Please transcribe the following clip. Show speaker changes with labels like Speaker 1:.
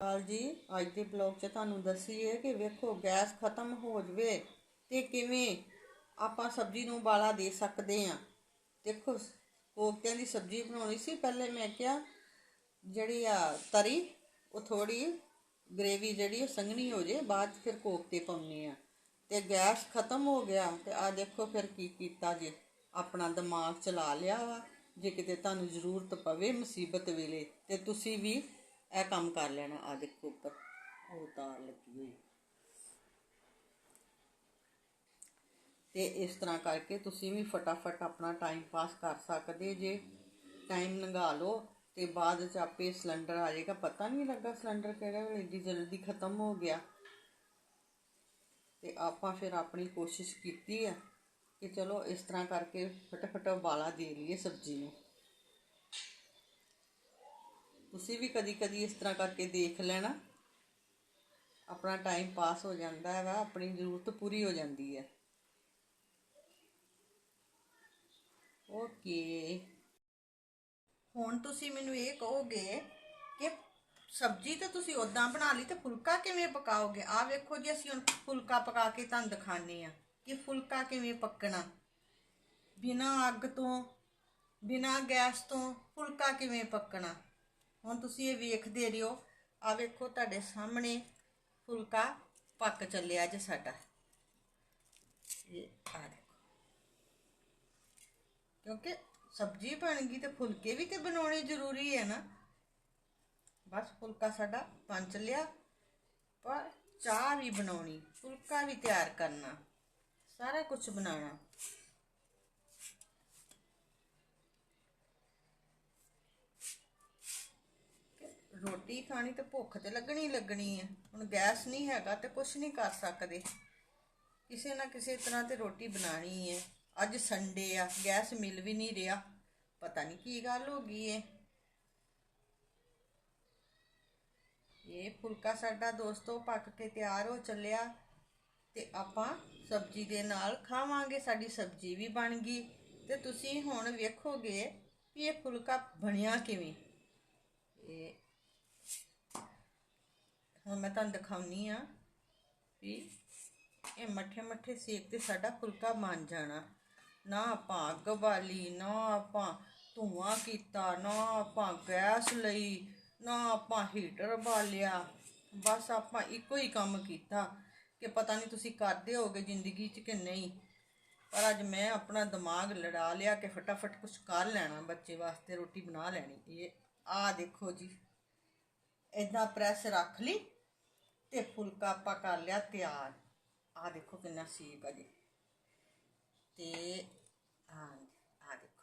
Speaker 1: ਕਾਲ ਜੀ, ਅੱਜ ਦੇ ਬਲੌਗ 'ਚ ਤੁਹਾਨੂੰ ਦੱਸੀਏ ਕਿ ਵੇਖੋ, ਗੈਸ ਖਤਮ ਹੋ ਜਵੇ ਤੇ ਕਿਵੇਂ ਆਪਾਂ ਸਬਜ਼ੀ ਨੂੰ ਉਬਾਲਾ ਦੇ ਸਕਦੇ ਆ। ਦੇਖੋ, ਕੋਫਤਿਆਂ ਦੀ ਸਬਜ਼ੀ ਬਣਾਉਣੀ ਸੀ, ਪਹਿਲੇ ਮੈਂ ਕਿਹਾ ਜਿਹੜੀ ਆ ਤਰੀ, ਉਹ ਥੋੜੀ ਗ੍ਰੇਵੀ ਜਿਹੜੀ ਉਹ ਸੰਘਣੀ ਹੋ ਜੇ, ਬਾਅਦ 'ਚ ਫਿਰ ਕੋਫਤੇ ਪਾਉਣੇ ਆ। ਤੇ ਗੈਸ ਖਤਮ ਹੋ ਗਿਆ ਤੇ ਆ ਦੇਖੋ ਫਿਰ ਕੀ ਕੀਤਾ ਜੇ, ਆਪਣਾ ਦਿਮਾਗ ਚਲਾ ਲਿਆ ਵਾ, ਜੇ ਕਿਤੇ ਤੁਹਾਨੂੰ ਜ਼ਰੂਰਤ ਪਵੇ ਮੁਸੀਬਤ ਵੇਲੇ ਤੇ ਤੁਸੀਂ ਵੀ ਇਹ ਕੰਮ ਕਰ ਲੈਣਾ। ਆ ਦੇਖੋ ਉੱਪਰ, ਉਹ ਤਾਰ ਲੱਗੀ ਹੋਈ। ਤੇ ਇਸ ਤਰ੍ਹਾਂ ਕਰਕੇ ਤੁਸੀਂ ਵੀ ਫਟਾਫਟ ਆਪਣਾ ਟਾਈਮ ਪਾਸ ਕਰ ਸਕਦੇ ਜੇ ਟਾਈਮ ਲੰਘਾ ਲਓ ਤੇ ਬਾਅਦ ਚ ਆਪੇ ਸਿਲੰਡਰ ਆ ਜਾਏਗਾ। ਪਤਾ ਨਹੀਂ ਲੱਗਾ ਸਿਲੰਡਰ ਕਿਹੜਾ ਵੇਲੇ ਏਡੀ ਜਲਦੀ ਖਤਮ ਹੋ ਗਿਆ। ਤੇ ਆਪਾਂ ਫਿਰ ਆਪਣੀ ਕੋਸ਼ਿਸ਼ ਕੀਤੀ ਆ ਕਿ ਚਲੋ ਇਸ ਤਰ੍ਹਾਂ ਕਰਕੇ ਫਟਾਫਟ ਉਬਾਲਾ ਦੇ ਲਈਏ ਸਬਜ਼ੀ ਨੂੰ। ਤੁਸੀਂ ਵੀ ਕਦੀ ਕਦੀ ਇਸ ਤਰ੍ਹਾਂ ਕਰਕੇ ਦੇਖ ਲੈਣਾ। ਆਪਣਾ ਟਾਈਮ ਪਾਸ ਹੋ ਜਾਂਦਾ ਹੈਗਾ, ਆਪਣੀ ਜ਼ਰੂਰਤ ਪੂਰੀ ਹੋ ਜਾਂਦੀ ਹੈ। ਓਕੇ ਹੁਣ ਤੁਸੀਂ ਮੈਨੂੰ ਇਹ ਕਹੋਗੇ ਕਿ ਸਬਜ਼ੀ ਤਾਂ ਤੁਸੀਂ ਉਦਾਂ ਬਣਾ ਲਈ ਤੇ ਫੁਲਕਾ ਕਿਵੇਂ ਪਕਾਓਗੇ? ਆ ਵੇਖੋ ਜੀ, ਅਸੀਂ ਹੁਣ ਫੁਲਕਾ ਪਕਾ ਕੇ ਤੁਹਾਨੂੰ ਦਿਖਾਣੇ ਆ ਕਿ ਫੁਲਕਾ ਕਿਵੇਂ ਪੱਕਣਾ। ਬਿਨਾਂ ਅੱਗ ਤੋਂ, ਬਿਨਾਂ ਗੈਸ ਤੋਂ ਫੁਲਕਾ ਕਿਵੇਂ ਪੱਕਣਾ? ਹੁਣ ਤੁਸੀਂ ਇਹ ਵੇਖਦੇ ਰਹੋ ਆ ਵੇਖੋ ਤੁਹਾਡੇ ਸਾਹਮਣੇ ਫੁਲਕਾ ਪੱਕ ਚੱਲਿਆ ਜੇ ਸਾਡਾ। ਇਹ ਆ ਦੇਖੋ। ਕਿਉਂਕਿ ਸਬਜ਼ੀ ਬਣ ਗਈ ਤੇ ਫੁਲਕੇ ਵੀ ਤੇ ਬਣਾਉਣੇ ਜ਼ਰੂਰੀ ਹੈ ਨਾ। ਬਸ ਫੁਲਕਾ ਸਾਡਾ ਬਣ ਚੱਲਿਆ। ਪਰ ਚਾਹ ਵੀ ਬਣਾਉਣੀ, ਫੁਲਕਾ ਵੀ ਤਿਆਰ ਕਰਨਾ, ਸਾਰਾ ਕੁਝ ਬਣਾਉਣਾ। ਰੋਟੀ ਖਾਣੀ ਤੇ ਭੁੱਖ ਤੇ ਲੱਗਣੀ ਲੱਗਣੀ ਹੈ ਹੁਣ ਗੈਸ ਨਹੀਂ ਹੈਗਾ ਤੇ ਕੁਝ ਨਹੀਂ ਕਰ ਸਕਦੇ। ਕਿਸੇ ਨਾ ਕਿਸੇ ਤਰ੍ਹਾਂ ਤੇ ਰੋਟੀ ਬਣਾਣੀ ਹੈ ਅੱਜ ਸੰਡੇ ਆ, ਗੈਸ ਮਿਲ ਵੀ ਨਹੀਂ ਰਿਹਾ। ਪਤਾ ਨਹੀਂ ਕੀ ਗੱਲ ਹੋ ਗਈ ਏ। ਇਹ ਫੁਲਕਾ ਸਾਡਾ ਦੋਸਤੋ ਪੱਕ ਕੇ ਤਿਆਰ ਹੋ ਚੱਲਿਆ ਤੇ ਆਪਾਂ ਸਬਜ਼ੀ ਦੇ ਨਾਲ ਖਾਵਾਂਗੇ। ਸਾਡੀ ਸਬਜ਼ੀ ਵੀ ਬਣ ਗਈ। ਤੇ ਤੁਸੀਂ ਹੁਣ ਵੇਖੋਗੇ ਵੀ ਇਹ ਫੁਲਕਾ ਬਣਿਆ ਕਿਵੇਂ। ਇਹ ਹੁਣ ਮੈਂ ਤੁਹਾਨੂੰ ਦਿਖਾਉਣੀ ਆ ਵੀ ਇਹ ਮੱਠੇ ਮੱਠੇ ਸੇਕ ਤੇ ਸਾਡਾ ਫੁਲਕਾ ਬਣ ਜਾਣਾ। ਨਾ ਆਪਾਂ ਅੱਗ ਬਾਲੀ, ਨਾ ਆਪਾਂ ਧੂਆਂ ਕੀਤਾ, ਨਾ ਆਪਾਂ ਗੈਸ ਲਈ, ਨਾ ਆਪਾਂ ਹੀਟਰ ਬਾਲਿਆ। ਬਸ ਆਪਾਂ ਇੱਕੋ ਹੀ ਕੰਮ ਕੀਤਾ ਕਿ ਪਤਾ ਨਹੀਂ ਤੁਸੀਂ ਕਰਦੇ ਹੋਗੇ ਜ਼ਿੰਦਗੀ 'ਚ ਕਿ ਨਹੀਂ। ਪਰ ਅੱਜ ਮੈਂ ਆਪਣਾ ਦਿਮਾਗ ਲੜਾ ਲਿਆ ਕਿ ਫਟਾਫਟ ਕੁਝ ਕਰ ਲੈਣਾ, ਬੱਚੇ ਵਾਸਤੇ ਰੋਟੀ ਬਣਾ ਲੈਣੀ। ਇਹ ਆ ਦੇਖੋ ਜੀ। ਇਦਾਂ ਪ੍ਰੈਸ ਰੱਖ ਲਈ। ਤੇ ਫੁਲਕਾ ਆਪਾਂ ਕਰ ਲਿਆ ਤਿਆਰ। ਆ ਦੇਖੋ ਕਿੰਨਾ ਸੇਕ ਆ ਜੀ। ਤੇ ਹਾਂ ਆ ਦੇਖੋ।